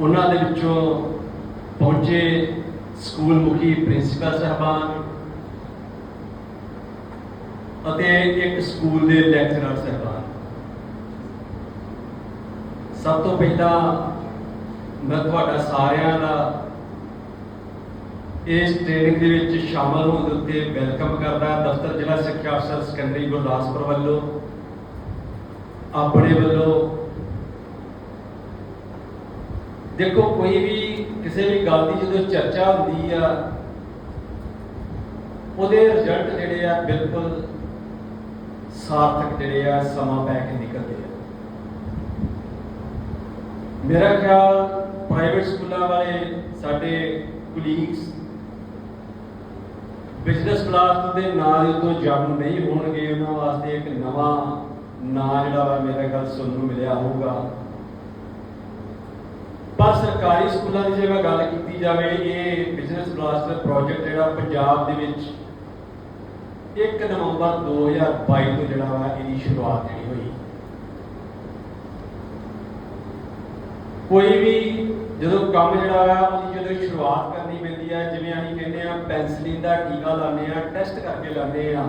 ਉਹਨਾਂ ਦੇ ਵਿੱਚੋਂ ਪਹੁੰਚੇ ਸਕੂਲ ਮੁਖੀ ਪ੍ਰਿੰਸੀਪਲ ਸਾਹਿਬਾਨ ਅਤੇ ਇੱਕ ਸਕੂਲ ਦੇ ਲੈਕਚਰਰ ਸਾਹਿਬਾਨ। ਸਭ ਤੋਂ ਪਹਿਲਾਂ ਮੈਂ ਤੁਹਾਡਾ ਸਾਰਿਆਂ ਦਾ ਇਸ ਟ੍ਰੇਨਿੰਗ ਦੇ ਵਿੱਚ ਸ਼ਾਮਲ ਹੋਣ ਦੇ ਉੱਤੇ ਵੈਲਕਮ ਕਰਦਾ ਦਫ਼ਤਰ ਜ਼ਿਲ੍ਹਾ ਸਿੱਖਿਆ ਅਫਸਰ ਸੈਕੰਡਰੀ ਗੁਰਦਾਸਪੁਰ ਵੱਲੋਂ। ਆਪਣੇ ਵੱਲੋਂ ਦੇਖੋ, ਕੋਈ ਵੀ ਕਿਸੇ ਵੀ ਗੱਲ ਦੀ ਜਦੋਂ ਚਰਚਾ ਹੁੰਦੀ ਆ, ਉਹਦੇ ਰਿਜ਼ਲਟ ਜਿਹੜੇ ਆ ਬਿਲਕੁਲ ਸਾਰਥਕ ਜਿਹੜੇ ਆ, ਸਮਾਂ ਪੈ ਕੇ ਨਿਕਲਦੇ ਆ। ਮੇਰਾ ਖਿਆਲ ਪ੍ਰਾਈਵੇਟ ਸਕੂਲਾਂ ਵਾਲੇ, ਸਾਡੇ ਕੁਲੀਗਸ ਬਿਜ਼ਨਸ ਕਲਾਸ ਦੇ ਨਾਂ ਦੇ ਉੱਤੋਂ ਜਾਣੂ ਨਹੀਂ ਹੋਣਗੇ, ਉਹਨਾਂ ਵਾਸਤੇ ਇੱਕ ਨਵਾਂ ਨਾਂ ਜਿਹੜਾ ਵਾ, ਮੇਰਾ ਖਿਆਲ ਸੁਣਨ ਨੂੰ ਮਿਲਿਆ ਹੋਊਗਾ। ਪਰ ਸਰਕਾਰੀ ਸਕੂਲਾਂ ਦੀ ਜੇ ਮੈਂ ਗੱਲ ਕੀਤੀ ਜਾਵੇ, ਇਹ ਬਿਜ਼ਨਸ ਬਲਾਸਟਰ ਪ੍ਰੋਜੈਕਟ ਜਿਹੜਾ ਪੰਜਾਬ ਦੇ ਵਿੱਚ 1 ਨਵੰਬਰ 2022 ਤੋਂ ਜਿਹੜਾ ਵਾ ਇਹਦੀ ਸ਼ੁਰੂਆਤ ਜਿਹੜੀ ਹੋਈ। ਕੋਈ ਵੀ ਜਦੋਂ ਕੰਮ ਜਿਹੜਾ ਆ ਉਹਦੀ ਜਦੋਂ ਸ਼ੁਰੂਆਤ ਕਰਨੀ ਪੈਂਦੀ ਹੈ ਜਿਵੇਂ ਅਸੀਂ ਕਹਿੰਦੇ ਆ ਪੈਨਸਲਿਨ ਦਾ ਟੀਕਾ ਲਾਉਂਦੇ ਆ ਟੈਸਟ ਕਰਕੇ ਲਾਉਂਦੇ ਆ।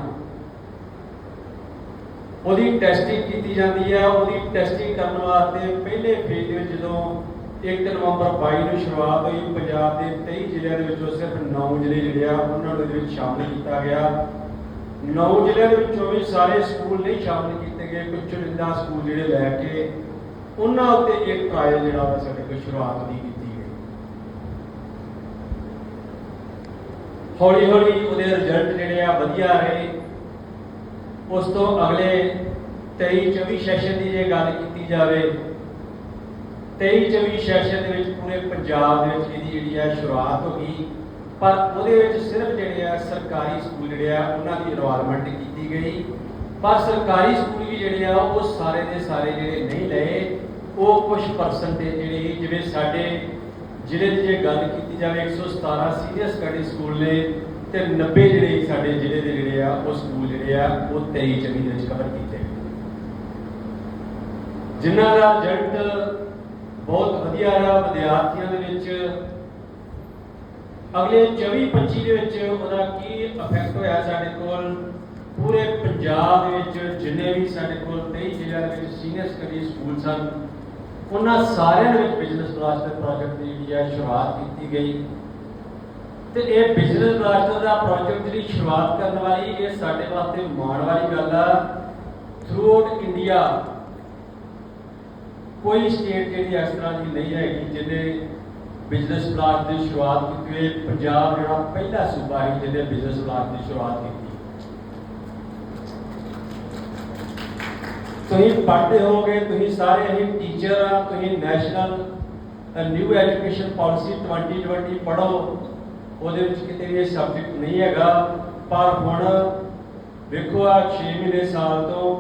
ਉਹਦੀ ਟੈਸਟਿੰਗ ਕੀਤੀ ਜਾਂਦੀ ਹੈ ਉਹਦੀ ਟੈਸਟਿੰਗ ਕਰਨ ਵਾਸਤੇ ਪਹਿਲੇ ਫੇਜ਼ ਦੇ ਵਿੱਚ ਜਦੋਂ 1 ਨਵੰਬਰ 22 ਨੂੰ ਸ਼ੁਰੂਆਤ ਹੋਈ। ਪੰਜਾਬ ਦੇ 23 ਜ਼ਿਲ੍ਹਿਆਂ ਦੇ ਵਿੱਚੋਂ ਸਿਰਫ 9 ਜ਼ਿਲ੍ਹੇ ਜਿਹੜੇ ਆ, ਉਹਨਾਂ ਨੂੰ ਇਹਦੇ ਵਿੱਚ ਸ਼ਾਮਲ ਕੀਤਾ ਗਿਆ। 9 ਜ਼ਿਲ੍ਹਿਆਂ ਦੇ ਵਿੱਚੋਂ ਵੀ ਸਾਰੇ ਸਕੂਲ ਨਹੀਂ ਸ਼ਾਮਲ ਕੀਤੇ ਗਏ। ਕੁਝ ਚੁਣਿੰਦਾ ਸਕੂਲ ਜਿਹੜੇ ਲੈ ਕੇ, ਉਹਨਾਂ ਉੱਤੇ ਇੱਕ ਟ੍ਰਾਇਲ ਜਿਹੜਾ ਵਾ ਸਾਡੇ ਕੋਲ ਸ਼ੁਰੂਆਤ ਦੀ ਕੀਤੀ ਗਈ। ਹੌਲੀ ਹੌਲੀ ਉਹਦੇ ਰਿਜ਼ਲਟ ਜਿਹੜੇ ਆ ਵਧੀਆ ਰਹੇ। ਉਸ ਤੋਂ ਅਗਲੇ 23 24 ਸੈਸ਼ਨ ਦੀ ਜੇ ਗੱਲ ਕੀਤੀ ਜਾਵੇ 23 24 ਸੈਸ਼ਨ ਦੇ ਵਿੱਚ ਪੂਰੇ ਪੰਜਾਬ ਦੇ ਵਿੱਚ ਇਹਦੀ ਜਿਹੜੀ ਆ ਸ਼ੁਰੂਆਤ ਹੋ ਗਈ। ਪਰ ਉਹਦੇ ਵਿੱਚ ਸਿਰਫ ਜਿਹੜੇ ਆ ਸਰਕਾਰੀ ਸਕੂਲ ਜਿਹੜੇ ਆ, ਉਹਨਾਂ ਦੀ ਇਨਵੋਲਵਮੈਂਟ ਕੀਤੀ ਗਈ। ਪਰ ਸਰਕਾਰੀ ਸਕੂਲ ਵੀ ਜਿਹੜੇ ਆ, ਉਹ ਸਾਰੇ ਦੇ ਸਾਰੇ ਜਿਹੜੇ ਨਹੀਂ ਲਏ। ਉਹ ਕੁਝ ਪਰਸੈਂਟੇਜ ਜਿਹੜੀ ਜਿਵੇਂ ਸਾਡੇ ਜ਼ਿਲ੍ਹੇ ਦੀ ਜੇ ਗੱਲ ਕੀਤੀ ਜਾਵੇ 117 ਸੀਨੀਅਰ ਸੈਕੰਡਰੀ ਸਕੂਲ ਨੇ ਤੇ 90 ਜਿਹੜੇ ਸਾਡੇ ਜ਼ਿਲ੍ਹੇ ਦੇ ਜਿਹੜੇ ਆ, ਉਹ ਸਕੂਲ ਜਿਹੜੇ ਆ, ਉਹ 23 24 ਦੇ ਵਿੱਚ ਕਵਰ ਕੀਤੇ। ਗਏ ਜਿਨ੍ਹਾਂ ਦਾ ਰਿਜ਼ਲਟ ਬਹੁਤ ਵਧੀਆ ਰਿਹਾ ਵਿਦਿਆਰਥੀਆਂ ਦੇ ਵਿੱਚ। ਅਗਲੇ 24 25 ਦੇ ਵਿੱਚ ਉਹਦਾ ਕੀ ਇਫੈਕਟ ਹੋਇਆ ਸਾਡੇ ਕੋਲ? ਪੂਰੇ ਪੰਜਾਬ ਦੇ ਵਿੱਚ ਜਿੰਨੇ ਵੀ ਸਾਡੇ ਕੋਲ 23 ਜ਼ਿਲ੍ਹਿਆਂ ਦੇ ਵਿੱਚ ਸੀਨੀਅਰ ਸੈਕੰਡਰੀ ਸਕੂਲ ਸਨ, ਉਹਨਾਂ ਸਾਰਿਆਂ ਦੇ ਵਿੱਚ ਬਿਜ਼ਨਸ ਬਲਾਸਟਰ ਪ੍ਰੋਜੈਕਟ ਦੀ ਜਿਹੜੀ ਹੈ ਸ਼ੁਰੂਆਤ ਕੀਤੀ ਗਈ। ਤੇ ਇਹ ਬਿਜ਼ਨਸ ਬਲਾਸਟਰ ਦਾ ਪ੍ਰੋਜੈਕਟ ਜਿਹੜੀ ਸ਼ੁਰੂਆਤ ਕਰਨ ਵਾਲੀ, ਇਹ ਸਾਡੇ ਵਾਸਤੇ ਮਾਣ ਵਾਲੀ ਗੱਲ ਆ। ਥਰੂ ਆਊਟ ਇੰਡੀਆ ਕੋਈ ਸਟੇਟ ਜਿਹੜੀ ਇਸ ਤਰ੍ਹਾਂ ਦੀ ਨਹੀਂ ਹੈਗੀ ਜਿਹਨੇ ਬਿਜ਼ਨਸ ਬਲਾਕ ਦੀ ਸ਼ੁਰੂਆਤ ਕੀਤੀ ਹੋਈ, ਪੰਜਾਬ ਜਿਹੜਾ ਪਹਿਲਾ ਸੂਬਾ ਹੈ ਜਿਹਨੇ ਬਿਜ਼ਨਸ ਬਲਾਕ ਦੀ ਸ਼ੁਰੂਆਤ ਕੀਤੀ। ਤੁਸੀਂ ਪੜ੍ਹਦੇ ਹੋਗੇ ਤੁਸੀਂ ਸਾਰੇ ਅਸੀਂ ਟੀਚਰ ਆ, ਤੁਸੀਂ ਨੈਸ਼ਨਲ ਨਿਊ ਐਜੂਕੇਸ਼ਨ ਪਾਲਿਸੀ 2020 ਪੜ੍ਹੋ, ਉਹਦੇ ਵਿੱਚ ਕਿਤੇ ਵੀ ਇਹ ਸਬਜੈਕਟ ਨਹੀਂ ਹੈਗਾ, ਪਰ ਹੁਣ ਵੇਖੋ ਆ 6 ਮਹੀਨੇ ਸਾਲ ਤੋਂ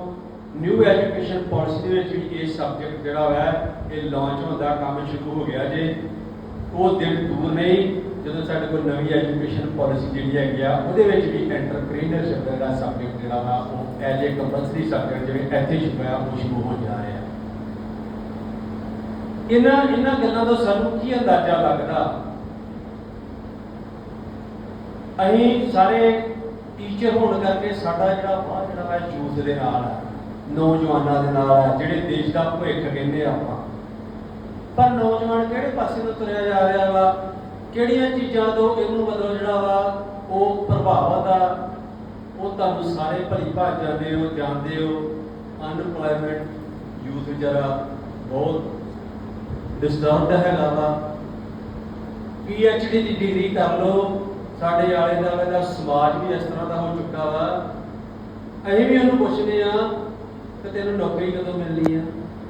ਨਿਊ ਐਜੂਕੇਸ਼ਨ ਪਾਲਿਸੀ ਦੇ ਵਿੱਚ ਵੀ ਇਹ ਸਬਜੈਕਟ ਜਿਹੜਾ ਹੈ ਇਹ ਲਾਂਚ ਹੋਣ ਦਾ ਕੰਮ ਸ਼ੁਰੂ ਹੋ ਗਿਆ ਜੇ। ਉਹ ਦਿਨ ਦੂਰ ਨਹੀਂ, ਜਦੋਂ ਸਾਡੇ ਕੋਲ ਨਵੀਂ ਐਜੂਕੇਸ਼ਨ ਪਾਲਿਸੀ ਜਿਹੜੀ ਹੈਗੀ ਆ, ਉਹਦੇ ਵਿੱਚ ਵੀ ਐਂਟਰਪ੍ਰੀਨਰਸ਼ਿਪ ਦਾ ਸਬਜੈਕਟ ਜਿਹੜਾ ਵਾ, ਉਹ ਐਜ਼ ਏ ਕੰਪਲਸਰੀ ਸਬਜੈਕਟ ਜਿਵੇਂ ਇੱਥੇ ਸ਼ੁਰੂ ਉਹ ਸ਼ੁਰੂ ਹੋ ਜਾ ਰਿਹਾ। ਇਹਨਾਂ ਇਹਨਾਂ ਗੱਲਾਂ ਤੋਂ ਸਾਨੂੰ ਕੀ ਅੰਦਾਜ਼ਾ ਲੱਗਦਾ? ਅਸੀਂ ਸਾਰੇ ਟੀਚਰ ਹੋਣ ਕਰਕੇ ਸਾਡਾ ਜਿਹੜਾ ਬਾਹਰ ਜਿਹੜਾ ਵਾ ਯੂਥ ਦੇ ਨਾਲ ਹੈ ਨੌਜਵਾਨਾਂ ਦੇ ਨਾਲ ਹੈ, ਜਿਹੜੇ ਦੇਸ਼ ਦਾ ਭਵਿੱਖ ਕਹਿੰਦੇ ਆ ਆਪਾਂ। ਪਰ ਨੌਜਵਾਨ ਕਿਹੜੇ ਪਾਸੇ ਨੂੰ ਤੁਰਿਆ ਜਾ ਰਿਹਾ ਵਾ? ਕਿਹੜੀਆਂ ਚੀਜ਼ਾਂ ਤੋਂ ਇਹਨੂੰ ਮਤਲਬ ਜਿਹੜਾ ਵਾ? ਉਹ ਪ੍ਰਭਾਵਿਤ ਆ। ਉਹ ਤੁਹਾਨੂੰ ਸਾਰੇ ਭਲੀ ਭਾਜ ਜਾਂਦੇ ਹੋ ਜਾਣਦੇ ਹੋ। ਅਨਪਲਾਈਮੈਂਟ ਯੂਥ ਵਿਚਾਰਾ ਬਹੁਤ ਡਿਸਟਰਬਡ ਹੈਗਾ ਵਾ। ਡੀ ਦੀ ਡਿਗਰੀ ਕਰ ਲਓ। ਸਾਡੇ ਆਲੇ ਦੁਆਲੇ ਦਾ ਸਮਾਜ ਵੀ ਇਸ ਤਰ੍ਹਾਂ ਦਾ ਹੋ ਚੁੱਕਾ ਵਾ। ਅਸੀਂ ਵੀ ਉਹਨੂੰ ਪੁੱਛਦੇ ਆ ਕਿ ਤੈਨੂੰ ਨੌਕਰੀ ਕਦੋਂ ਮਿਲਣੀ ਆ?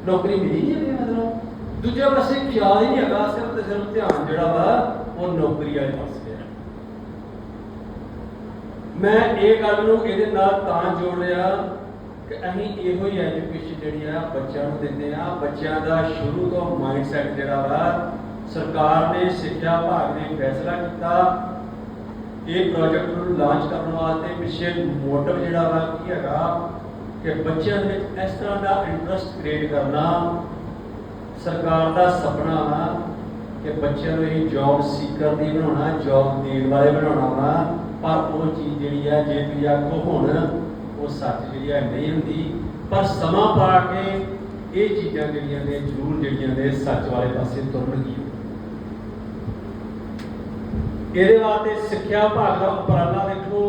ਨੌਕਰੀ ਮਿਲੀ ਜਾਂਦੀ ਹੈ ਮਤਲਬ? ਦੂਜੇ ਪਾਸੇ ਖਿਆਲ ਹੀ ਨਹੀਂ ਹੈਗਾ, ਸਿਰਫ ਤੇ ਸਿਰਫ ਧਿਆਨ ਜਿਹੜਾ ਵਾ, ਉਹ ਨੌਕਰੀ ਵਾਲੇ ਪਾਸੇ ਹੈ ਮੈਂ ਇਹ ਗੱਲ ਨੂੰ ਇਹਦੇ ਨਾਲ ਤਾਂ ਜੋੜ ਰਿਹਾ ਕਿ ਅਸੀਂ ਇਹੋ ਹੀ ਐਜੂਕੇਸ਼ਨ ਜਿਹੜੀ ਆ, ਬੱਚਿਆਂ ਨੂੰ ਦਿੰਦੇ ਆ। ਬੱਚਿਆਂ ਦਾ ਸ਼ੁਰੂ ਤੋਂ ਮਾਈਂਡ ਸੈਟ ਜਿਹੜਾ ਵਾ, ਸਰਕਾਰ ਨੇ ਸਿੱਖਿਆ ਵਿਭਾਗ ਨੇ ਫੈਸਲਾ ਕੀਤਾ। ਇਹ ਪ੍ਰੋਜੈਕਟ ਨੂੰ ਲਾਂਚ ਕਰਨ ਵਾਸਤੇ ਪਿੱਛੇ ਮੋਟਿਵ ਜਿਹੜਾ ਵਾ ਕੀ ਹੈਗਾ? ਕਿ ਬੱਚਿਆਂ ਦੇ ਇਸ ਤਰ੍ਹਾਂ ਦਾ ਇੰਟਰਸਟ ਕ੍ਰੀਏਟ ਕਰਨਾ ਸਰਕਾਰ ਦਾ ਸੁਪਨਾ ਕਿ ਬੱਚਿਆਂ ਨੂੰ ਇਹ ਜੌਬ ਸੀਕਰ ਦੀ ਬਣਾਉਣਾ ਜੌਬ ਦੇਣ ਵਾਲੇ ਬਣਾਉਣਾ ਪਰ ਉਹ ਚੀਜ਼ ਜਿਹੜੀ ਆ, ਜੇ ਤੁਸੀਂ ਆਖੋ ਹੁਣ, ਉਹ ਸੱਚ ਜਿਹੜੀ ਆ, ਨਹੀਂ ਹੁੰਦੀ। ਪਰ ਸਮਾਂ ਪਾ ਕੇ ਇਹ ਚੀਜ਼ਾਂ ਜਿਹੜੀਆਂ ਨੇ, ਜ਼ਰੂਰ ਜਿਹੜੀਆਂ ਨੇ, ਸੱਚ ਵਾਲੇ ਪਾਸੇ ਤੁਰਨਗੀਆਂ ਇਹਦੇ ਵਾਸਤੇ ਸਿੱਖਿਆ ਵਿਭਾਗ ਦਾ ਉਪਰਾਲਾ ਦੇਖੋ।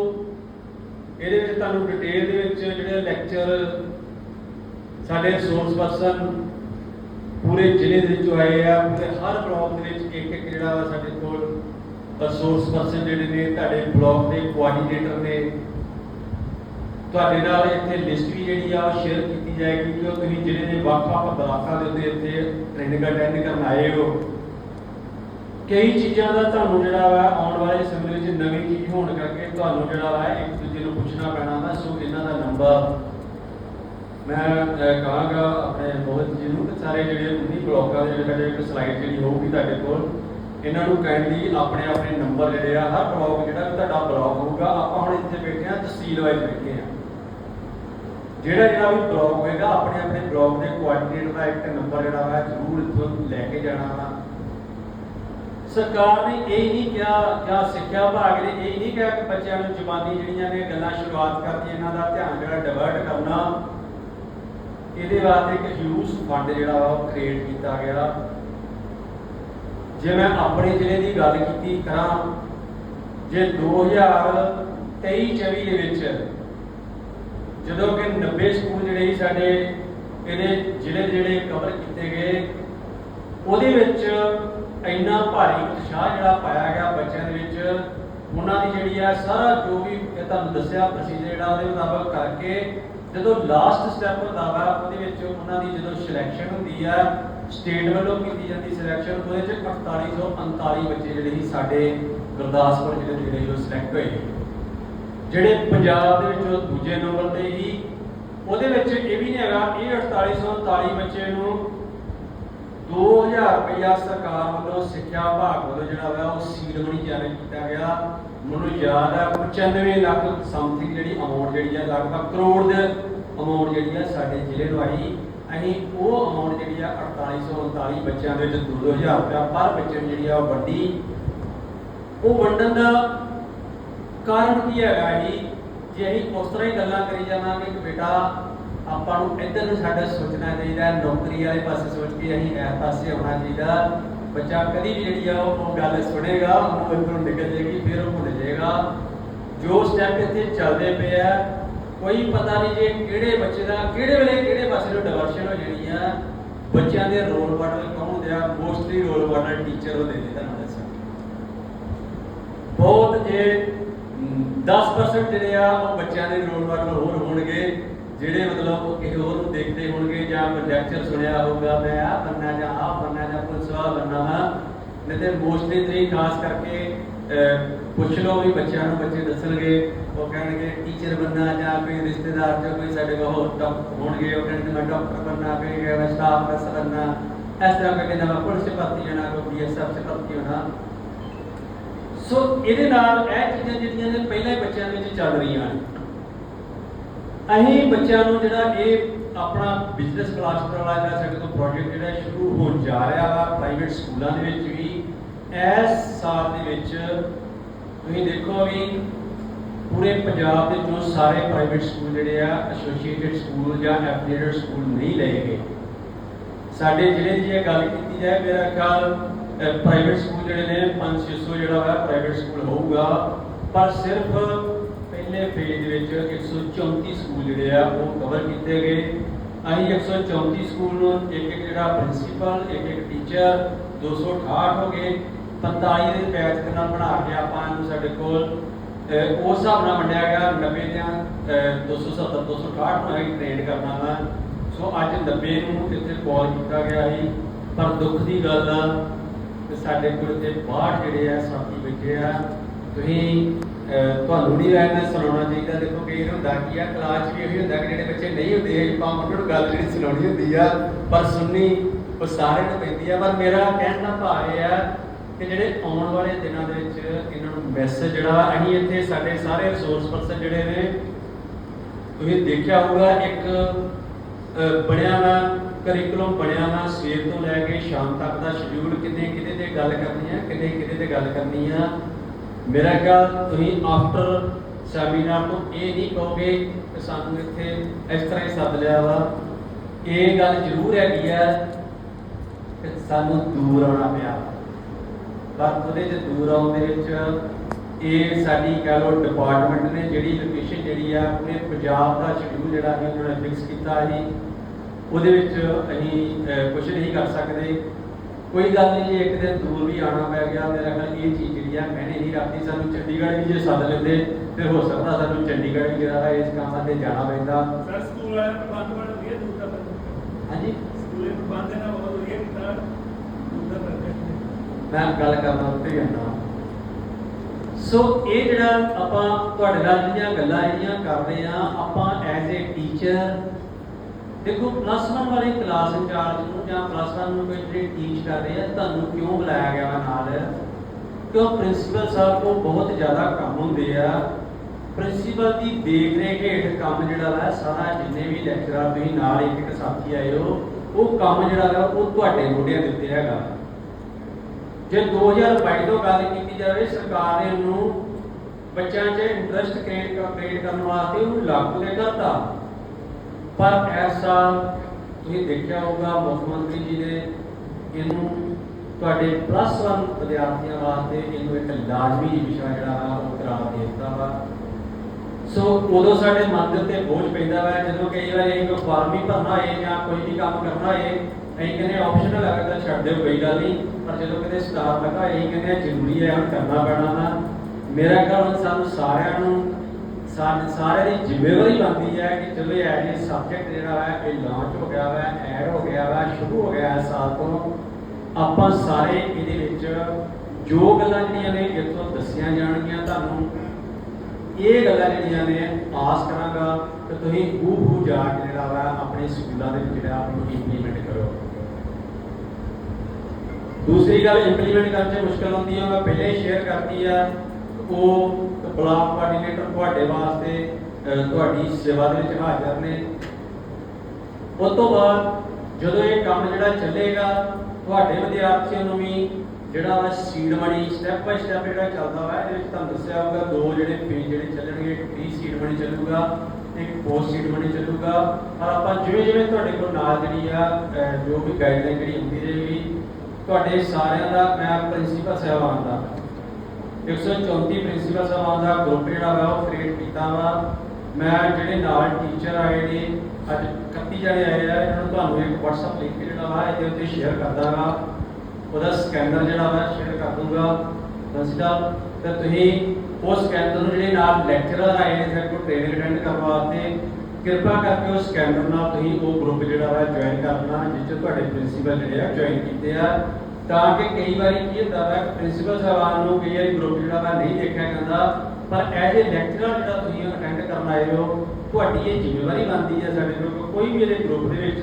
ਇਹਦੇ ਵਿੱਚ ਤੁਹਾਨੂੰ ਡਿਟੇਲ ਲੈਕਚਰ ਸਾਡੇ ਰਿਸੋਰਸ ਪਰਸਨ ਪੂਰੇ ਜ਼ਿਲ੍ਹੇ ਦੇ ਵਿੱਚੋਂ ਆਏ ਆ, ਪੂਰੇ ਹਰ ਬਲਾਕ ਦੇ ਵਿੱਚ ਇੱਕ ਇੱਕ ਜਿਹੜਾ ਸਾਡੇ ਕੋਲ ਰਿਸੋਰਸ ਪਰਸਨ ਜਿਹੜੇ ਨੇ, ਤੁਹਾਡੇ ਬਲਾਕ ਦੇ ਕੋਆਰਡੀਨੇਟਰ ਨੇ। ਤੁਹਾਡੇ ਨਾਲ ਇੱਥੇ ਲਿਸਟ ਵੀ ਜਿਹੜੀ ਆ ਸ਼ੇਅਰ ਕੀਤੀ ਜਾਏਗੀ ਕਿ ਤੁਸੀਂ ਜ਼ਿਲ੍ਹੇ ਦੇ ਵੱਖ-ਵੱਖ ਬਲਾਕਾਂ ਦੇ ਉੱਤੇ ਇੱਥੇ ਟ੍ਰੇਨਿੰਗ ਅਟੈਂਡ ਕਰਨ ਆਏ ਹੋ। ਕਈ ਚੀਜ਼ਾਂ ਦਾ ਤੁਹਾਨੂੰ ਜਿਹੜਾ ਵਾ ਆਉਣ ਵਾਲੇ ਸਮੇਂ ਵਿੱਚ ਨਵੀਂ ਚੀਜ਼ ਹੋਣ ਕਰਕੇ ਤੁਹਾਨੂੰ ਜਿਹੜਾ ਵਾ ਇੱਕ ਦੂਜੇ ਨੂੰ ਪੁੱਛਣਾ ਪੈਣਾ ਵਾ, ਸੋ ਇਹਨਾਂ ਦਾ ਨੰਬਰ ਮੈਂ ਕਹਾਂਗਾ ਆਪਣੇ ਮੋਹਿਤ ਜੀ ਨੂੰ ਕਿ ਸਾਰੇ ਜਿਹੜੇ 19 ਬਲਾਕਾਂ ਦੇ ਜਿਹੜੇ ਇੱਕ ਸਲਾਈਡ ਜਿਹੜੀ ਹੋਊਗੀ ਤੁਹਾਡੇ ਕੋਲ, ਇਹਨਾਂ ਨੂੰ ਕਾਈਂਡਲੀ ਆਪਣੇ ਆਪਣੇ ਨੰਬਰ ਜਿਹੜੇ ਆ, ਹਰ ਬਲਾਕ ਜਿਹੜਾ ਤੁਹਾਡਾ ਬਲਾਕ ਹੋਊਗਾ, ਆਪਾਂ ਹੁਣ ਇੱਥੇ ਬੈਠੇ ਆ ਤਹਿਸੀਲ ਵਾਈਜ਼ ਬੈਠੇ ਆ ਜਿਹੜਾ ਜਿਹੜਾ ਵੀ ਬਲਾਕ ਹੋਏਗਾ, ਆਪਣੇ ਆਪਣੇ ਬਲਾਕ ਦੇ ਕੋਆਰਡੀਨੇਟ ਦਾ ਇੱਕ ਨੰਬਰ ਜਿਹੜਾ ਵਾ ਜ਼ਰੂਰ ਇੱਥੋਂ ਲੈ ਕੇ ਜਾਣਾ ਵਾ। ਸਰਕਾਰ ਨੇ ਇਹ ਨਹੀਂ ਕਿਹਾ ਜਾਂ ਸਿੱਖਿਆ ਵਿਭਾਗ ਨੇ ਇਹ ਨਹੀਂ ਕਿਹਾ ਕਿ ਬੱਚਿਆਂ ਨੂੰ ਜ਼ੁਬਾਨੀ ਜਿਹੜੀਆਂ ਨੇ ਗੱਲਾਂ ਸ਼ੁਰੂਆਤ ਕਰਦੀਆਂ ਇਹਨਾਂ ਦਾ ਧਿਆਨ ਜਿਹੜਾ ਡਿਵਰਟ ਕਰਨਾ। ਇਹਦੇ ਵਾਸਤੇ ਇੱਕ ਹਿਊਜ ਫੰਡ ਜਿਹੜਾ ਵਾ ਉਹ ਕ੍ਰੀਏਟ ਕੀਤਾ ਗਿਆ। ਜੇ ਮੈਂ ਆਪਣੇ ਜ਼ਿਲ੍ਹੇ ਦੀ ਗੱਲ ਕੀਤੀ ਕਰਾਂ, ਜੇ 2023 24 ਦੇ ਵਿੱਚ ਜਦੋਂ ਕਿ 90 ਸਕੂਲ ਜਿਹੜੇ ਸੀ ਸਾਡੇ, ਇਹਦੇ ਜ਼ਿਲ੍ਹੇ ਜਿਹੜੇ ਕਵਰ ਕੀਤੇ ਗਏ, ਉਹਦੇ ਵਿੱਚ ਇੰਨਾ ਭਾਰੀ ਉਤਸ਼ਾਹ ਜਿਹੜਾ ਪਾਇਆ ਗਿਆ ਬੱਚਿਆਂ ਦੇ ਵਿੱਚ, ਉਹਨਾਂ ਦੀ ਜਿਹੜੀ ਹੈ ਸਾਰਾ ਜੋ ਵੀ ਇਹ ਤੁਹਾਨੂੰ ਦੱਸਿਆ ਪ੍ਰੋਸੀਜਰ ਜਿਹੜਾ ਉਹਦੇ ਮੁਤਾਬਕ ਕਰਕੇ, ਜਦੋਂ ਲਾਸਟ ਸਟੈਪ ਹੁੰਦਾ ਵਾ, ਉਹਦੇ ਵਿੱਚ ਉਹਨਾਂ ਦੀ ਜਦੋਂ ਸਿਲੈਕਸ਼ਨ ਹੁੰਦੀ ਆ ਸਟੇਟ ਵੱਲੋਂ ਕੀਤੀ ਜਾਂਦੀ ਸਿਲੈਕਸ਼ਨ ਉਹਦੇ ਚ 4839 ਬੱਚੇ ਜਿਹੜੇ ਸੀ ਸਾਡੇ ਗੁਰਦਾਸਪੁਰ ਜਿਹੜੇ ਜਿਹੜੇ ਸੀ ਉਹ ਸਿਲੈਕਟ ਹੋਏ। ਜਿਹੜੇ ਪੰਜਾਬ ਦੇ ਵਿੱਚ ਉਹ ਦੂਜੇ ਨੰਬਰ ਤੇ ਹੀ ਉਹਦੇ ਵਿੱਚ ਇਹ ਵੀ ਨਹੀਂ ਹੈਗਾ, ਇਹ 4839 ਬੱਚੇ ਨੂੰ 2000 ਰੁਪਇਆ ਸਰਕਾਰ ਵੱਲੋਂ ਸਿੱਖਿਆ ਵਿਭਾਗ ਵੱਲੋਂ ਜਿਹੜਾ ਵਾ ਉਹ ਸੀਡ ਜਾਰੀ ਕੀਤਾ ਗਿਆ। ਮੈਨੂੰ ਯਾਦ ਹੈ 95 ਲੱਖ ਸਮਥਿੰਗ ਜਿਹੜੀ ਅਮਾਉਂਟ ਜਿਹੜੀ ਹੈ ਲਗਭਗ ਕਰੋੜ ਦੇ ਅਮਾਉਂਟ ਜਿਹੜੀ ਹੈ ਸਾਡੇ ਜ਼ਿਲ੍ਹੇ ਨੂੰ ਆਈ ਅਸੀਂ ਉਹ ਅਮਾਉਂਟ ਜਿਹੜੀ ਆ 4839 ਬੱਚਿਆਂ ਦੇ ਵਿੱਚ 2000 ਰੁਪਇਆ ਪਰ ਬੱਚੇ ਨੂੰ ਜਿਹੜੀ ਆ ਉਹ ਵੰਡੀ। ਉਹ ਵੰਡਣ ਦਾ ਕਾਰਨ ਕੀ ਹੈਗਾ ਜੀ? ਜੇ ਅਸੀਂ ਉਸ ਤਰ੍ਹਾਂ ਹੀ ਗੱਲਾਂ ਕਰੀ ਜਾਵਾਂਗੇ ਕਿ ਬੇਟਾ ਆਪਾਂ ਨੂੰ ਇੱਧਰ ਨੂੰ ਸਾਡਾ ਸੋਚਣਾ ਚਾਹੀਦਾ ਨੌਕਰੀ ਵਾਲੇ ਪਾਸੇ ਸੋਚ ਕੇ ਅਸੀਂ ਇਸ ਪਾਸੇ ਆਉਣਾ ਚਾਹੀਦਾ। ਬੱਚਾ ਕਦੀ ਵੀ ਜਿਹੜੀ ਆ ਉਹ ਗੱਲ ਸੁਣੇਗਾ ਉਹ ਅੰਦਰੋਂ ਨਿਕਲ ਜਾਏਗੀ ਫਿਰ ਉਹ ਭੁੱਲ ਜਾਏਗਾ। ਜੋ ਸਟੈਪ ਇੱਥੇ ਚੱਲਦੇ ਪਏ ਆ ਕੋਈ ਪਤਾ ਨਹੀਂ ਜੇ ਕਿਹੜੇ ਬੱਚੇ ਦਾ ਕਿਹੜੇ ਵੇਲੇ ਕਿਹੜੇ ਪਾਸੇ ਨੂੰ ਡਿਵਰਸ਼ਨ ਹੋ ਜਾਣੀ ਆ। ਬੱਚਿਆਂ ਦੇ ਰੋਲ ਮਾਡਲ ਕੌਣ ਹੁੰਦੇ ਆ? ਮੋਸਟਲੀ ਰੋਲ ਮਾਡਲ ਟੀਚਰ ਹੁੰਦੇ ਨੇ ਤੁਹਾਨੂੰ ਦੱਸਾਂ। ਬਹੁਤ ਜੇ ਅਮ, 10% ਜਿਹੜੇ ਆ ਉਹ ਬੱਚਿਆਂ ਦੇ ਰੋਲ ਮਾਡਲ ਹੋਰ ਹੋਣਗੇ। ਜਿਹੜੇ ਮਤਲਬ ਕਿਸੇ ਹੋਰ ਨੂੰ ਦੇਖਦੇ ਹੋਣਗੇ ਜਾਂ ਲੈਕਚਰ ਸੁਣਿਆ ਹੋਊਗਾ, ਮੈਂ ਆ ਬੰਨਾ ਜਾਂ ਆ ਬੰਨਾ ਜਾਂ ਪੁਲਿਸ ਵਾਲਾ ਬੰਨਾ ਹਾਂ, ਨਹੀਂ ਤੇ ਮੋਸਟਲੀ ਤੁਸੀਂ ਖਾਸ ਕਰਕੇ ਪੁੱਛ ਲਓ ਵੀ ਬੱਚਿਆਂ ਨੂੰ ਬੱਚੇ ਦੱਸਣਗੇ, ਉਹ ਕਹਿਣਗੇ ਟੀਚਰ ਬੰਨਾ ਜਾਂ ਕੋਈ ਰਿਸ਼ਤੇਦਾਰ ਜਾਂ ਕੋਈ ਸਾਡੇ ਕੋਲ ਹੋਰ ਟੌਪ ਹੋਣਗੇ, ਉਹ ਕਹਿਣਗੇ ਮੈਂ ਡਾਕਟਰ ਬੰਨਾ ਕੋਈ ਕਹੇਗਾ ਸਟਾਫ ਨਰਸ ਬੰਨਾ ਇਸ ਤਰ੍ਹਾਂ ਕੋਈ ਕਹਿੰਦਾ ਪੁਲਿਸ ਭਰਤੀ ਹੋਣਾ, ਕੋਈ ਬੀਐਸਐਫ 'ਚ ਭਰਤੀ ਹੋਣਾ। ਸੋ ਇਹਦੇ ਨਾਲ ਇਹ ਚੀਜ਼ਾਂ ਜਿਹੜੀਆਂ ਨੇ ਪਹਿਲਾਂ ਹੀ ਬੱਚਿਆਂ ਵਿੱਚ ਚੱਲ ਰਹੀਆਂ ਨੇ। ਅਸੀਂ ਬੱਚਿਆਂ ਨੂੰ ਜਿਹੜਾ ਇਹ ਆਪਣਾ ਬਿਜ਼ਨਸ ਕਲਾਸ ਵਾਲਾ ਜਿਹੜਾ ਸਾਡੇ ਤੋਂ ਪ੍ਰੋਜੈਕਟ ਜਿਹੜਾ ਸ਼ੁਰੂ ਹੋਣ ਜਾ ਰਿਹਾ ਵਾ ਪ੍ਰਾਈਵੇਟ ਸਕੂਲਾਂ ਦੇ ਵਿੱਚ ਵੀ, ਇਸ ਸਾਲ ਦੇ ਵਿੱਚ ਤੁਸੀਂ ਦੇਖੋ ਵੀ ਪੂਰੇ ਪੰਜਾਬ ਦੇ ਵਿੱਚੋਂ ਸਾਰੇ ਪ੍ਰਾਈਵੇਟ ਸਕੂਲ ਜਿਹੜੇ ਆ ਐਸੋਸੀਏਟਿਡ ਸਕੂਲ ਜਾਂ ਐਫੀਲੀਏਟਡ ਸਕੂਲ ਨਹੀਂ ਲਏ ਗਏ। ਸਾਡੇ ਜ਼ਿਲ੍ਹੇ ਦੀ ਇਹ ਗੱਲ ਕੀਤੀ ਜਾਏ, ਮੇਰਾ ਖਿਆਲ ਪ੍ਰਾਈਵੇਟ ਸਕੂਲ ਜਿਹੜੇ ਨੇ 5-600 ਜਿਹੜਾ ਵਾ ਪ੍ਰਾਈਵੇਟ ਸਕੂਲ ਹੋਊਗਾ, ਪਰ ਸਿਰਫ ਪਹਿਲੇ ਫੇਜ਼ ਦੇ ਵਿੱਚ 134 ਸਕੂਲ ਜਿਹੜੇ ਆ ਉਹ ਕਵਰ ਕੀਤੇ ਗਏ। ਅਸੀਂ 134 ਸਕੂਲ ਨੂੰ ਇੱਕ ਇੱਕ ਜਿਹੜਾ ਪ੍ਰਿੰਸੀਪਲ ਇੱਕ ਇੱਕ ਟੀਚਰ 268 ਹੋ ਗਏ। 45 ਦੇ ਬੈਚ ਦੇ ਨਾਲ ਬਣਾ ਕੇ ਆਪਾਂ ਇਹਨੂੰ ਸਾਡੇ ਕੋਲ ਉਸ ਹਿਸਾਬ ਨਾਲ ਵੰਡਿਆ ਗਿਆ। 90 ਦੀਆਂ ਅਹ, 270 268 ਨੂੰ ਅਸੀਂ ਟ੍ਰੇਨ ਕਰਨਾ ਵਾ। ਸੋ ਅੱਜ 90 ਨੂੰ ਇੱਥੇ ਕਾਲ ਕੀਤਾ ਗਿਆ ਸੀ। ਪਰ ਦੁੱਖ ਦੀ ਗੱਲ ਆ ਸਾਡੇ ਕੋਲ ਤੇ 62 ਜਿਹੜੇ ਆ ਸਾਥੀ ਬੈਠੇ ਆ। ਤੁਸੀਂ ਤੁਹਾਨੂੰ ਨਹੀਂ ਰਹਿਣਾ ਸੁਣਾਉਣਾ ਚਾਹੀਦਾ। ਦੇਖੋ, ਕਈ ਵਾਰ ਹੁੰਦਾ ਕੀ ਆ ਕਲਾਸ 'ਚ ਵੀ ਇਹੀ ਹੁੰਦਾ ਕਿ ਜਿਹੜੇ ਬੱਚੇ ਨਹੀਂ ਹੁੰਦੇ ਆਪਾਂ ਉਹਨਾਂ ਨੂੰ ਗੱਲ ਜਿਹੜੀ ਸੁਣਾਉਣੀ ਹੁੰਦੀ ਆ, ਪਰ ਸੁਣਨੀ ਉਹ ਸਾਰੇ ਨੂੰ ਪੈਂਦੀ ਆ। ਪਰ ਮੇਰਾ ਕਹਿਣ ਦਾ ਭਾਵ ਇਹ ਆ ਕਿ ਜਿਹੜੇ ਆਉਣ ਵਾਲੇ ਦਿਨਾਂ ਦੇ ਵਿੱਚ ਇਹਨਾਂ ਨੂੰ ਮੈਸੇਜ ਜਿਹੜਾ ਅਸੀਂ ਇੱਥੇ ਸਾਡੇ ਸਾਰੇ ਰਿਸੋਰਸ ਪਰਸਨ ਜਿਹੜੇ ਨੇ, ਤੁਸੀਂ ਦੇਖਿਆ ਹੋਊਗਾ, ਇੱਕ ਬਣਿਆ ਨਾ ਕਰਿਕੂਲਮ ਬਣਿਆ ਨਾ ਸਵੇਰ ਤੋਂ ਲੈ ਕੇ ਸ਼ਾਮ ਤੱਕ ਦਾ ਸ਼ਡਿਊਲ ਕਿੰਨੇ ਕਿਤੇ ਤੇ ਗੱਲ ਕਰਨੀ ਆ ਕਿੰਨੇ ਕਿਤੇ ਤੇ ਗੱਲ ਕਰਨੀ ਆ। ਮੇਰਾ ਖਿਆਲ ਤੁਸੀਂ ਆਫਟਰ ਸੈਮੀਨਾਰ ਤੋਂ ਇਹ ਨਹੀਂ ਕਹੋਗੇ ਕਿ ਸਾਨੂੰ ਇੱਥੇ ਇਸ ਤਰ੍ਹਾਂ ਹੀ ਸੱਦ ਲਿਆ ਵਾ। ਇਹ ਗੱਲ ਜ਼ਰੂਰ ਹੈਗੀ ਆ ਕਿ ਸਾਨੂੰ ਦੂਰ ਆਉਣਾ ਪਿਆ। ਪਰ ਉਹਦੇ ਚ ਦੂਰ ਆਉਣ ਦੇ ਵਿੱਚ ਇਹ ਸਾਡੀ ਕਹਿ ਲਓ ਡਿਪਾਰਟਮੈਂਟ ਨੇ ਜਿਹੜੀ ਲੋਕੇਸ਼ਨ ਜਿਹੜੀ ਆ ਪੂਰੇ ਪੰਜਾਬ ਦਾ ਸ਼ਡਿਊਲ ਜਿਹੜਾ ਹੈ ਉਹਨਾਂ ਨੇ ਫਿਕਸ ਕੀਤਾ ਸੀ। ਉਹਦੇ ਵਿੱਚ ਅਸੀਂ ਕੁਝ ਨਹੀਂ ਕਰ ਸਕਦੇ। ਕੋਈ ਗੱਲ ਨਹੀਂ ਜੇ, ਇੱਕ ਦਿਨ ਦੂਰ ਵੀ ਆਉਣਾ ਪੈ ਗਿਆ। ਮੇਰਾ ਖਿਆਲ ਇਹ ਚੀਜ਼ ਆ ਮੈਨੇ ਨਹੀਂ ਰੱਖਦੀ ਸਾਨੂੰ ਚੰਡੀਗੜ੍ਹ ਵੀ ਜੇ ਸੱਦ ਲੈਂਦੇ ਫਿਰ ਹੋ ਸਕਦਾ ਸਾਨੂੰ ਚੰਡੀਗੜ੍ਹ ਵੀ ਜਿਹੜਾ ਇਸ ਕੰਮਾਂ ਤੇ ਜਾਣਾ ਪੈਂਦਾ। ਸਰ ਸਕੂਲ ਵਾਲਿਆਂ ਨੇ ਹਾਂਜੀ? ਸਕੂਲੇ ਬਹੁਤ ਵਧੀਆ ਕੀਤਾ ਮੈਂ ਗੱਲ ਕਰਨਾ ਉੱਤੇ ਜਾਂਦਾ। ਸੋ ਇਹ ਜਿਹੜਾ ਆਪਾਂ ਤੁਹਾਡੇ ਨਾਲ ਜਿਹੜੀਆਂ ਗੱਲਾਂ ਜਿਹੜੀਆਂ ਕਰਦੇ ਆ ਆਪਾਂ ਐਜ਼ ਅ ਟੀਚਰ ਦੇਖੋ ਪਲੱਸ 1 ਵਾਲੀ ਕਲਾਸ ਇੰਚਾਰਜ ਨੂੰ ਜਾਂ ਪਲੱਸ 1 ਨੂੰ ਕੋਈ ਜਿਹੜੇ ਟੀਚ ਕਰ ਰਹੇ ਆ ਤੁਹਾਨੂੰ ਕਿਉਂ ਬੁਲਾਇਆ ਗਿਆ ਨਾਲ? ਕਿਉਂ ਪ੍ਰਿੰਸੀਪਲ ਸਾਹਿਬ ਕੋਲ ਬਹੁਤ ਜ਼ਿਆਦਾ ਕੰਮ ਹੁੰਦੇ ਆ। ਪ੍ਰਿੰਸੀਪਲ ਦੀ ਦੇਖ ਰੇਖ ਹੇਠ ਕੰਮ ਜਿਹੜਾ ਵਾ, ਸਾਰਾ ਜਿੰਨੇ ਵੀ ਲੈਕਚਰਰ ਤੁਸੀਂ ਨਾਲ ਇੱਕ ਇੱਕ ਸਾਥੀ ਆਏ ਹੋ, ਉਹ ਕੰਮ ਜਿਹੜਾ ਵਾ, ਉਹ ਤੁਹਾਡੇ ਮੋਢਿਆਂ ਦੇ ਉੱਤੇ ਹੈਗਾ। ਜੇ 2022 ਤੋਂ ਗੱਲ ਕੀਤੀ ਜਾਵੇ, ਸਰਕਾਰ ਨੇ ਉਹਨੂੰ ਬੱਚਿਆਂ 'ਚ ਇੰਟਰਸਟ ਕ੍ਰੀਏਟ ਕ੍ਰੀਏਟ ਕਰਨ ਵਾਸਤੇ ਉਹਨੂੰ ਲਾਗੂ ਤੇ ਕਰਤਾ ਪਰ ਐਸਾ ਤੁਸੀਂ ਦੇਖਿਆ ਹੋਊਗਾ, ਮੁੱਖ ਮੰਤਰੀ ਜੀ ਨੇ ਇਹਨੂੰ ਤੁਹਾਡੇ ਪਲੱਸ 1 ਵਿਦਿਆਰਥੀਆਂ ਵਾਸਤੇ ਇਹਨੂੰ ਇੱਕ ਲਾਜ਼ਮੀ ਵਿਸ਼ਾ ਜਿਹੜਾ ਵਾ, ਉਹ ਕਰਾਰ ਦੇ ਦਿੱਤਾ ਵਾ। ਸੋ ਉਦੋਂ ਸਾਡੇ ਮਨ ਦੇ ਉੱਤੇ ਬੋਝ ਪੈਂਦਾ ਵਾ, ਜਦੋਂ ਕਈ ਵਾਰ ਅਸੀਂ ਕੋਈ ਫਾਰਮ ਹੀ ਭਰਨਾ ਹੋਏ ਜਾਂ ਕੋਈ ਵੀ ਕੰਮ ਕਰਨਾ ਹੋਏ ਅਸੀਂ ਕਹਿੰਦੇ ਆਪਸ਼ਨਲ ਹੈ ਤਾਂ ਛੱਡ ਦਿਓ, ਕੋਈ ਗੱਲ ਨਹੀਂ। ਪਰ ਜਦੋਂ ਕਿਤੇ ਸਟਾਰ ਲੱਗਾ ਹੋਇਆ ਕਹਿੰਦੇ ਜ਼ਰੂਰੀ ਹੈ ਹੁਣ ਕਰਨਾ ਪੈਣਾ ਵਾ। ਮੇਰਾ ਖਿਆਲ ਸਾਨੂੰ ਸਾਰਿਆਂ ਨੂੰ ਸਾਡੇ ਦੀ ਜ਼ਿੰਮੇਵਾਰੀ ਬਣਦੀ ਹੈ ਕਿ ਚਲੋ ਇਹ ਐਜ ਸਬਜੈਕਟ ਜਿਹੜਾ ਹੈ ਇਹ ਲਾਂਚ ਹੋ ਗਿਆ ਵਾ ਐਡ ਹੋ ਗਿਆ ਵਾ, ਸ਼ੁਰੂ ਹੋ ਗਿਆ ਇਸ ਸਾਲ ਤੋਂ। ਆਪਾਂ ਸਾਰੇ ਇਹਦੇ ਵਿੱਚ ਜੋ ਗੱਲਾਂ ਜਿਹੜੀਆਂ ਨੇ ਇੱਥੋਂ ਦੱਸੀਆਂ ਜਾਣਗੀਆਂ ਤੁਹਾਨੂੰ, ਇਹ ਗੱਲਾਂ ਜਿਹੜੀਆਂ ਨੇ ਆਸ ਕਰਾਂਗਾ ਕਿ ਤੁਸੀਂ ਹੂ ਹੂ ਜਾ ਕੇ ਜਿਹੜਾ ਵਾ ਆਪਣੇ ਸਕੂਲਾਂ ਦੇ ਵਿੱਚ ਜਿਹੜਾ ਉਹਨੂੰ ਇੰਪਲੀਮੈਂਟ ਕਰੋ। ਦੂਸਰੀ ਗੱਲ ਇੰਪਲੀਮੈਂਟ ਕਰਨ 'ਚ ਮੁਸ਼ਕਲ ਹੁੰਦੀ ਆ, ਮੈਂ ਪਹਿਲੇ ਹੀ ਸ਼ੇਅਰ ਕਰਤੀ ਆ, ਉਹ ਬਲਾਕ ਕੋਆਰਡੀਨੇਟਰ ਤੁਹਾਡੇ ਵਾਸਤੇ ਤੁਹਾਡੀ ਸੇਵਾ ਦੇ ਵਿੱਚ ਹਾਜ਼ਰ ਨੇ। ਉਸ ਤੋਂ ਬਾਅਦ ਜਦੋਂ ਇਹ ਕੰਮ ਜਿਹੜਾ ਚੱਲੇਗਾ ਤੁਹਾਡੇ ਵਿਦਿਆਰਥੀਆਂ ਨੂੰ ਵੀ ਜਿਹੜਾ ਵਾ seed money step by step ਜਿਹੜਾ ਚੱਲਦਾ ਵਾ, ਇਹਦੇ ਵਿੱਚ ਤੁਹਾਨੂੰ ਦੱਸਿਆ ਹੋਊਗਾ, ਦੋ ਜਿਹੜੇ ਪੇਜ ਜਿਹੜੇ ਚੱਲਣਗੇ, ਇੱਕ ਪ੍ਰੀ ਸੀਡ ਮਣੀ ਚੱਲੂਗਾ, ਇੱਕ ਪੋਸਟ ਸੀਡ ਮਣੀ ਚੱਲੂਗਾ। ਔਰ ਆਪਾਂ ਜਿਵੇਂ ਜਿਵੇਂ ਤੁਹਾਡੇ ਕੋਲ ਨਾਲ ਜਿਹੜੀ ਆ ਜੋ ਵੀ ਗਾਈਡਲਾਈਨ ਜਿਹੜੀ ਹੁੰਦੀ ਰਹੇਗੀ, ਤੁਹਾਡੇ ਸਾਰਿਆਂ ਦਾ ਮੈਂ ਪ੍ਰਿੰਸੀਪਲ ਸਾਹਿਬਾਨ ਦਾ। 134 ਪ੍ਰਿੰਸੀਪਲ ਸਾਹਿਬਾਨ ਦਾ ਗਰੁੱਪ ਜਿਹੜਾ ਵਾ, ਉਹ ਕ੍ਰੀਏਟ ਕੀਤਾ ਵਾ। ਮੈਂ ਜਿਹੜੇ ਨਾਲ ਟੀਚਰ ਆਏ ਨੇ, ਅੱਜ 31 ਜਣੇ ਆਏ ਆ, ਇਹਨਾਂ ਨੂੰ ਤੁਹਾਨੂੰ ਇੱਕ WhatsApp ਲਿੰਕ ਜਿਹੜਾ ਵਾ, ਇਹਦੇ ਉੱਤੇ ਸ਼ੇਅਰ ਕਰ ਦਾਂਗਾ ਉਹਦਾ ਸਕੈਨਰ ਜਿਹੜਾ ਵਾ ਸ਼ੇਅਰ ਕਰ ਦੂੰਗਾ ਦਸਿਦਾ ਤੇ ਤੁਸੀਂ ਉਹ ਸਕੈਨਰ ਨੂੰ ਜਿਹੜੇ ਨਾਲ ਲੈਕਚਰਰ ਆਏ ਨੇ, ਸਾਡੇ ਕੋਲ ਟ੍ਰੇਨਿੰਗ ਅਟੈਂਡ ਕਰਨ ਵਾਸਤੇ, ਕਿਰਪਾ ਕਰਕੇ ਉਹ ਸਕੈਨਰ ਨਾਲ ਤੁਸੀਂ ਉਹ ਗਰੁੱਪ ਜਿਹੜਾ ਵਾ ਜੁਆਇਨ ਕਰਨਾ, ਜਿਸ 'ਚ ਤੁਹਾਡੇ ਪ੍ਰਿੰਸੀਪਲ ਜਿਹੜੇ ਆ ਜੁਆਇਨ ਕੀਤੇ ਆ। ਤਾਂ ਕਿ ਕਈ ਵਾਰੀ ਕੀ ਹੁੰਦਾ ਵਾ ਪ੍ਰਿੰਸੀਪਲ ਸਾਹਿਬਾਨ ਨੂੰ ਕਈ ਵਾਰੀ ਗਰੁੱਪ ਜਿਹੜਾ ਵਾ ਨਹੀਂ ਦੇਖਿਆ ਜਾਂਦਾ ਪਰ ਐਜ਼ ਅ ਲੈਕਚਰਰ ਜਿਹੜਾ ਤੁਸੀਂ ਅਟੈਂਡ ਕਰਨ ਆਏ ਹੋ, ਤੁਹਾਡੀ ਇਹ ਜ਼ਿੰਮੇਵਾਰੀ ਬਣਦੀ ਹੈ ਸਾਡੇ ਕੋਲ ਕੋਈ ਵੀ ਇਹਦੇ ਗਰੁੱਪ ਦੇ ਵਿੱਚ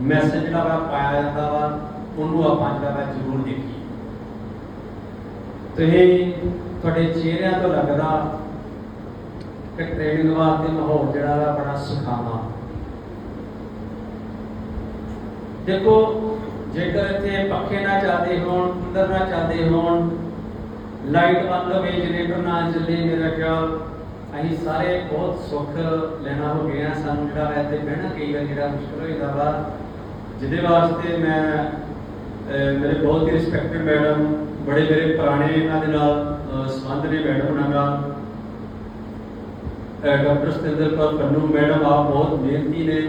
ਮੈਸੇਜ ਜਿਹੜਾ ਵਾ ਪਾਇਆ ਜਾਂਦਾ ਵਾ, ਉਹਨੂੰ ਆਪਾਂ ਜਿਹੜਾ ਵਾ ਜ਼ਰੂਰ ਦੇਖੀਏ। ਤੇ ਤੁਹਾਡੇ ਚਿਹਰਿਆਂ ਤੋਂ ਲੱਗਦਾ ਕਿ ਟ੍ਰੇਨਿੰਗ ਵਾਸਤੇ ਮਾਹੌਲ ਜਿਹੜਾ ਵਾ ਬੜਾ ਸੁਖਾਵਾਂ। ਦੇਖੋ, ਜੇਕਰ ਇੱਥੇ ਪੱਖੇ ਨਾ ਚੱਲਦੇ ਹੋਣ ਕੂਲਰ ਨਾ ਚੱਲਦੇ ਹੋਣ ਲਾਈਟ ਬੰਦ ਹੋਵੇ, ਜਨਰੇਟਰ ਨਾ ਚੱਲੇ, ਮੇਰਾ ਖਿਆਲ ਅਸੀਂ ਸਾਰੇ ਬਹੁਤ ਸੁੱਖ ਲੈਣਾ ਹੋ ਗਏ ਆ। ਸਾਨੂੰ ਜਿਹੜਾ ਵਾ ਇੱਥੇ ਬਹਿਣਾ ਕਈ ਵਾਰ ਜਿਹੜਾ ਮੁਸ਼ਕਲ ਹੋ ਜਾਂਦਾ ਵਾ। ਜਿਹਦੇ ਵਾਸਤੇ ਮੈਂ ਮੇਰੇ ਬਹੁਤ ਹੀ ਰਿਸਪੈਕਟਡ ਮੈਡਮ ਬੜੇ ਮੇਰੇ ਪੁਰਾਣੇ ਇਹਨਾਂ ਦੇ ਨਾਲ ਸੰਬੰਧ ਨੇ ਮੈਡਮ ਨਾਗਾ ਡਾਕਟਰ ਸਤਿੰਦਰ ਕੌਰ ਪੰਨੂ ਮੈਡਮ ਆਪ ਬਹੁਤ ਮਿਹਨਤੀ ਨੇ।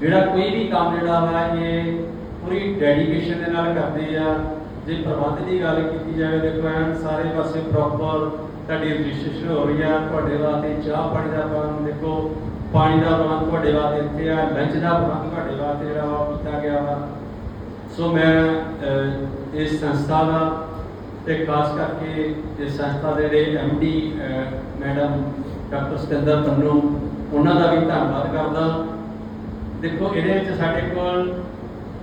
ਜਿਹੜਾ ਕੋਈ ਵੀ ਕੰਮ ਜਿਹੜਾ ਵਾ, ਇਹ ਪੂਰੀ ਡੈਡੀਕੇਸ਼ਨ ਦੇ ਨਾਲ ਕਰਦੇ ਆ। ਜੇ ਪ੍ਰਬੰਧ ਦੀ ਗੱਲ ਕੀਤੀ ਜਾਵੇ ਦੇਖੋ ਐਨ ਸਾਰੇ ਪਾਸੇ ਪ੍ਰੋਪਰ ਤੁਹਾਡੀ ਰਜਿਸਟ੍ਰੇਸ਼ਨ ਹੋ ਰਹੀ ਆ, ਤੁਹਾਡੇ ਵਾਸਤੇ ਚਾਹ ਪਾਣੀ ਦਾ ਪ੍ਰਬੰਧ ਦੇਖੋ, ਪਾਣੀ ਦਾ ਪ੍ਰਬੰਧ ਤੁਹਾਡੇ ਵਾਸਤੇ ਇੱਥੇ ਆ ਲੰਚ ਦਾ ਪ੍ਰਬੰਧ ਤੁਹਾਡੇ ਵਾਸਤੇ ਜਿਹੜਾ ਵਾ ਕੀਤਾ ਗਿਆ ਵਾ। ਸੋ ਮੈਂ ਇਸ ਸੰਸਥਾ ਦਾ ਤੇ ਖਾਸ ਕਰਕੇ ਇਸ ਸੰਸਥਾ ਦੇ ਜਿਹੜੇ MD madam doctor Satinder Pannu, ਉਹਨਾਂ ਦਾ ਵੀ ਧੰਨਵਾਦ ਕਰਦਾ। ਦੇਖੋ, ਇਹਦੇ ਵਿੱਚ ਸਾਡੇ ਕੋਲ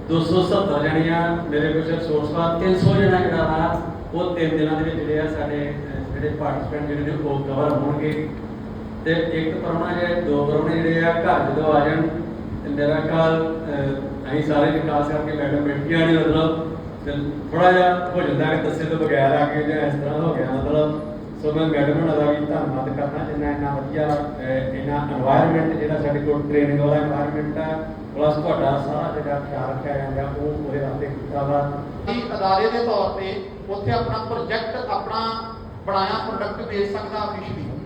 270 ਜਣੀਆਂ ਮੇਰੇ ਕੋਲ ਸੋਰਸ ਪਾ 300 ਜਣਾ ਜਿਹੜਾ ਵਾ ਉਹ ਤਿੰਨ ਦਿਨਾਂ ਦੇ ਵਿੱਚ ਜਿਹੜੇ ਆ ਸਾਡੇ ਜਿਹੜੇ ਪਾਰਟਿਸਪੈਂਟ ਜਿਹੜੇ ਨੇ, ਉਹ ਕਵਰ ਹੋਣਗੇ। ਤੇ ਇੱਕ ਪਰਮਾ ਜਿਹੜੇ ਦੋ ਪਰਮੇ ਜਿਹੜੇ ਆ, ਘਰ ਜਦੋਂ ਆ ਜਾਣ, ਤੇ ਮੇਰਾ ਕਾਲ ਅਸੀਂ ਸਾਰੇ ਵਿਕਾਸ ਕਰਕੇ ਮੈਡਮ ਬੈਠੀਆਂ ਨੇ ਮਤਲਬ ਥੋੜਾ ਜਿਹਾ ਹੋ ਜਾਂਦਾ ਕਿ ਤਸੇ ਤੋਂ ਬਗੈਰ ਆ ਕੇ ਜਾਂ ਇਸ ਤਰ੍ਹਾਂ ਹੋ ਗਿਆ, ਮਤਲਬ, ਸੋ ਮੈਂ ਮੈਡਮ ਨੂੰ ਅਦਾ ਵੀ ਧੰਨਵਾਦ ਕਰਨਾ ਜਿੰਨਾ ਇੰਨਾ ਵਧੀਆ ਇਹਨਾਂ এনवायरमेंट ਜਿਹੜਾ ਸਾਡੇ ਕੋਲ ਟ੍ਰੇਨਿੰਗ ਵਾਲਾ এনवायरमेंट ਆ ਪਲੱਸ ਤੁਹਾਡਾ ਸਾਰਾ ਜਿਹੜਾ ਖਿਆਲ ਰੱਖਿਆ ਜਾਂਦਾ, ਉਹ ਉਹਦੇ ਵਾਸਤੇ ਕੀਤਾ ਵਾ। ਕਿ ਅਦਾਰੇ ਦੇ ਤੌਰ ਤੇ ਉੱਥੇ ਆਪਣਾ ਪ੍ਰੋਜੈਕਟ ਆਪਣਾ ਬਣਾਇਆ ਪ੍ਰੋਡਕਟ ਵੇਚ ਸਕਦਾ ਅਫੀਸ਼ਲੀ